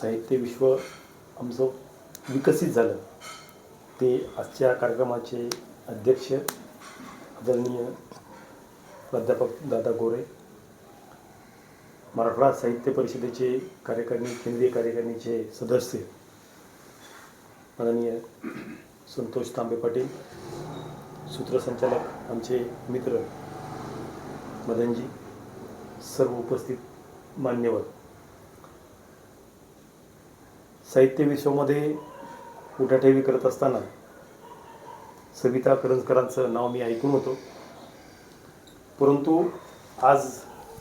साहित्य विश्व आमचं विकसित झालं. ते आजच्या कार्यक्रमाचे अध्यक्ष आदरणीय प्राध्यापक दादा गोरे मराठवाडा साहित्य परिषदेचे कार्यकारिणी केंद्रीय कार्यकारिणीचे सदस्य माननीय संतोष तांबे पाटील सूत्रसंचालक आमचे मित्र मदनजी सर्व उपस्थित मान्यवर साहित्य विश्वामध्ये उठाठेवी करत असताना सविता करंजकरांचं नाव मी ऐकून होतो. परंतु आज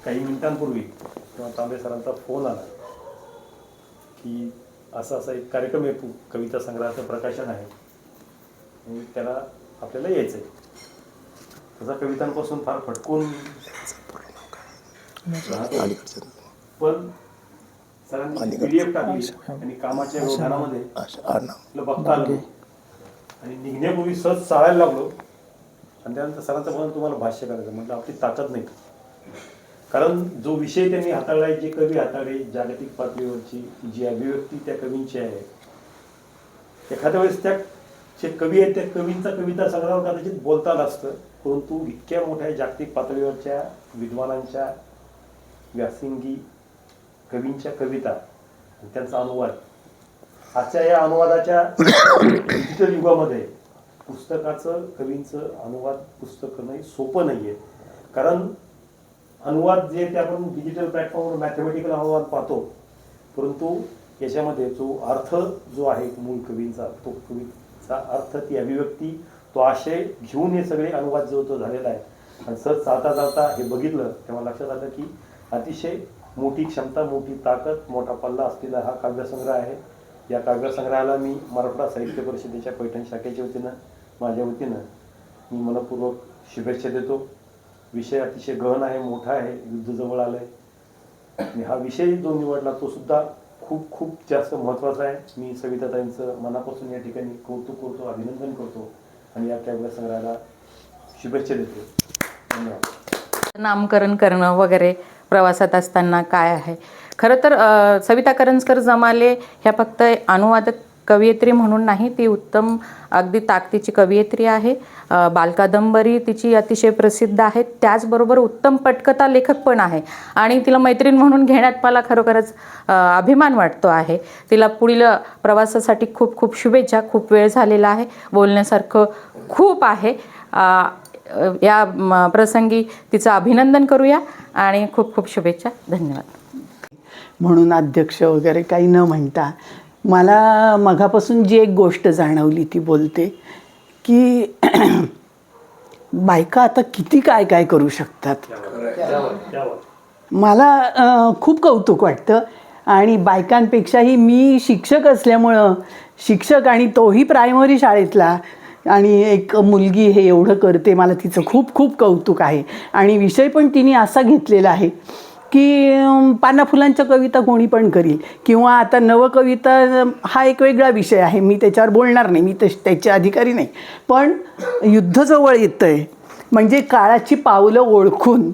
काही मिनिटांपूर्वी तेव्हा तांबे सरांचा फोन आला की असा असा एक कार्यक्रम आहे कविता संग्रहाचं प्रकाशन आहे. आणि त्याला आपल्याला यायचं आहे त्याचा कवितांपासून फार फटकून. पण सरांनी टाकली आणि कामाच्या व्यवहारामध्ये आपलं बघता आलं आणि निघण्यापूर्वी सहज चालायला लागलो. आणि त्यानंतर सरांचं म्हणून तुम्हाला भाष्य करायचं म्हटलं आपली ताकद नाही. कारण जो विषय त्यांनी हाताळला जे कवी हाताळले जागतिक पातळीवरची जी अभिव्यक्ती त्या कवींची आहे. एखाद्या वेळेस त्या जे कवी आहेत त्या कवींचा कविता संग्रहावर कदाचित बोलता आलं असतं. परंतु इतक्या मोठ्या जागतिक पातळीवरच्या विद्वानांच्या व्यासंगी कवींच्या कविता आणि त्यांचा अनुवाद. आजच्या या अनुवादाच्या डिजिटल युगामध्ये पुस्तकाचं कवींचं अनुवाद पुस्तक करणं हे सोपं नाही आहे कारण अनुवाद जे ते आपण डिजिटल प्लॅटफॉर्मवर मॅथमॅटिकल अनुवाद पाहतो परंतु याच्यामध्ये जो अर्थ जो आहे मूळ कवींचा तो कवीचा अर्थ ती अभिव्यक्ती तो आशय घेऊन हे सगळे अनुवाद जो तो झालेला आहे. आणि सहज चालता चालता हे बघितलं तेव्हा लक्षात आलं की अतिशय मोठी क्षमता मोठी ताकद मोठा पल्ला असलेला हा काव्यसंग्रह आहे. या काव्यसंग्रहाला मी मराठवाडा साहित्य परिषदेच्या पैठण शाखेच्या वतीनं माझ्या वतीनं मी मनपूर्वक शुभेच्छा देतो. विषय अतिशय गहन आहे मोठा आहे युद्ध जवळ आलं आहे आणि हा विषय जो निवडला तो सुद्धा खूप खूप जास्त महत्त्वाचा आहे. मी सविताताईंचं मनापासून या ठिकाणी कौतुक करतो अभिनंदन करतो आणि या काव्य संग्रहाला शुभेच्छा देतो. धन्यवाद. नामकरण करणं वगैरे प्रवासात असताना काय आहे? खरं तर सविता करंजकर जमाले ह्या फक्त अनुवादक कवयित्री म्हणून नाही ती उत्तम अगदी ताकदीची कवयित्री आहे. बालकादंबरी तिची अतिशय प्रसिद्ध आहे. त्याचबरोबर उत्तम पटकथा लेखक पण आहे. आणि तिला मैत्रीण म्हणून घेण्यात मला खरोखरच अभिमान वाटतो आहे. तिला पुढील प्रवासासाठी खूप खूप शुभेच्छा खूप वेळ झालेला आहे. बोलण्यासारखं खूप आहे. या प्रसंगी तिचं अभिनंदन करूया आणि खूप खूप शुभेच्छा. धन्यवाद. म्हणून अध्यक्ष वगैरे काही न म्हणता मला मघापासून जी एक गोष्ट जाणवली ती बोलते की बायका आता किती काय काय करू शकतात? मला खूप कौतुक वाटतं आणि बायकांपेक्षाही मी शिक्षक असल्यामुळं शिक्षक आणि तोही प्रायमरी शाळेतला आणि एक मुलगी हे एवढं करते मला तिचं खूप खूप कौतुक आहे. आणि विषय पण तिने असा घेतलेला आहे की अम, पाना फुलांच्या कविता कोणी पण करील. किंवा आता नवकविता हा एक वेगळा विषय आहे. मी त्याच्यावर बोलणार नाही मी तश त्याचे अधिकारी नाही. पण युद्ध जवळ येतं आहे म्हणजे काळाची पावलं ओळखून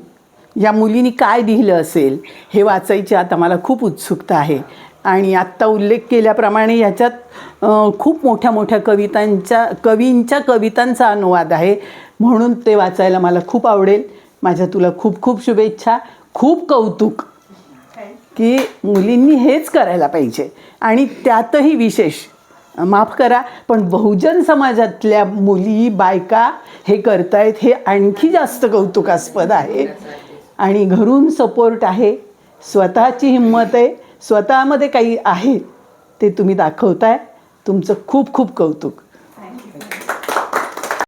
या मुलीनी काय लिहिलं असेल हे वाचायची आता मला खूप उत्सुकता आहे. आणि आत्ता उल्लेख केल्याप्रमाणे ह्याच्यात खूप मोठ्या मोठ्या कवितांच्या कवींच्या कवितांचा अनुवाद आहे. म्हणून ते वाचायला मला खूप आवडेल. माझ्या तुला खूप खूप शुभेच्छा. खूप कौतुक की मुलींनी हेच करायला पाहिजे. आणि त्यातही विशेष माफ करा पण बहुजन समाजातल्या मुली बायका हे करतायत हे आणखी जास्त कौतुकास्पद आहे. आणि घरून सपोर्ट आहे. स्वतःची हिंमत आहे. स्वतःमध्ये काही आहे ते तुम्ही दाखवताय. तुमचं खूप खूप कौतुक.